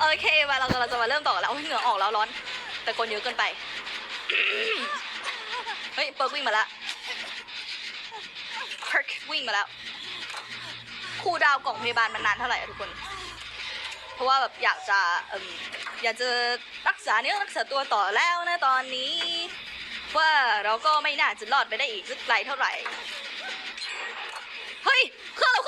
โอเคมาเรากำลังจะมาเริ่มต่อแล้วโอ้ยเหงื่อออกแล้วร้อน แต่คนเยอะเกินไป เฮ้ยเปิร์กวิ่งมาแล้วเปิร์กวิ่งมาแล้วครูลดาวกล่องพยาบาลมันนานเท่าไหร่อะทุกคน เพราะว่าแบบอยากจะเอมอยากจะรักษาเนื้อรักษาตัวต่อแล้วนะตอนนี้ ว่าเราก็ไม่น่าจะรอดไปได้อีกสักไกลเท่าไหร่ เฮ้ยเครื่องเรา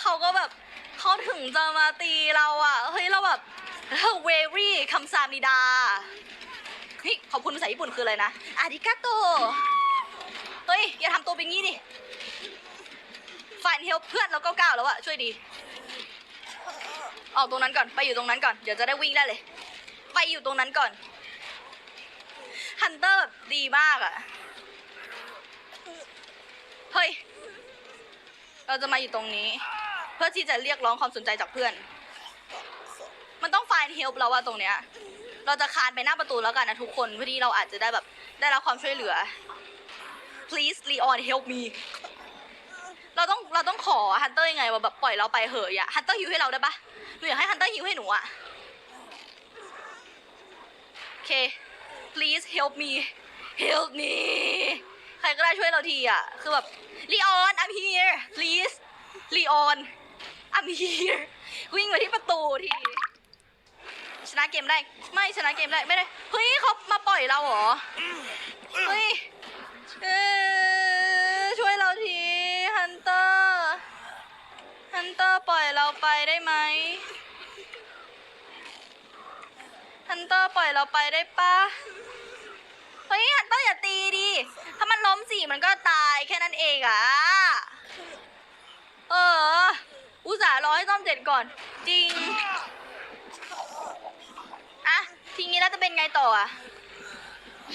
เขาก็แบบเขาถึงจะมาตีเราอะ เฮ้ยเราแบบ very คำสามิดาเฮ้ยขอบคุณภาษาญี่ปุ่นคืออะไรนะอาริกาโตเฮ้ยอย่าทำตัวเป็นงี้ดิฝ่ายเฮลเพื่อนเราเก้าเก้าแล้วอะช่วยดี ออกตรงนั้นก่อนไปอยู่ตรงนั้นก่อนเดี๋ยวจะได้วิ่งได้เลย ไปอยู่ตรงนั้นก่อนฮันเตอร์ดีมากอะเฮ้ย เราจะมาอยู่ตรงนี้ เพื่อที่จะเรียกร้องความสนใจจากเพื่อน มันต้อง find help แล้วอะตรงเนี้ย เราจะคานไปหน้าประตูแล้วกันนะทุกคนเพื่อที่เราอาจจะได้แบบได้รับความช่วยเหลือ please Leon help me เราต้องเราต้องขอฮันเตอร์ยังไงว่าแบบปล่อยเราไปเหอะอะฮันเตอร์ฮิวให้เราได้ปะหนูอยากให้ฮันเตอร์ฮิวให้หนูอะโอเค please help me help me ใครก็ได้ช่วยเราทีอะคือแบบ Leon I'm here please Leon I'm here วิ่งมาที่ประตูทีชนะเกมได้ ไม่ชนะเกมได้ไม่ได้เฮ้ยเขามาปล่อยเราเหรอเฮ้ยเออช่วยเราทีฮันเตอร์ฮันเตอร์ปล่อยเราไปได้ไหมฮันเตอร์ปล่อยเราไปได้ปะเฮ้ยฮันเตอร์อย่าตีดิถ้ามันล้มสี่มันก็ตายแค่นั้นเองอะเออ อุตส่าห์รอให้ซ่อมเสร็จก่อน จริงอะทีนี้แล้วจะเป็นไงต่ออะ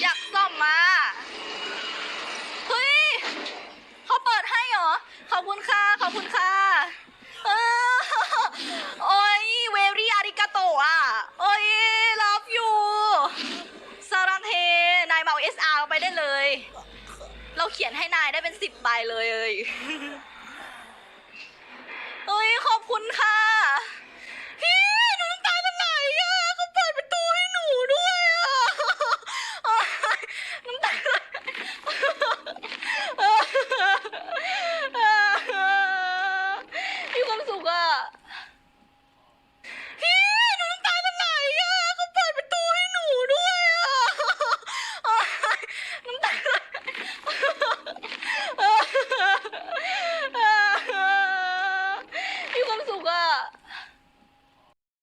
อยากซ่อมมา เฮ้ย เขาเปิดให้เหรอ ขอบคุณค่ะ ขอบคุณค่ะเออโอ้ยเวรี่อาริกาโตะอะ โอ้ย love you ซารังเฮ นายเมาเอสอา SR ไปได้เลย เราเขียนให้นายได้เป็นสิบใบเลย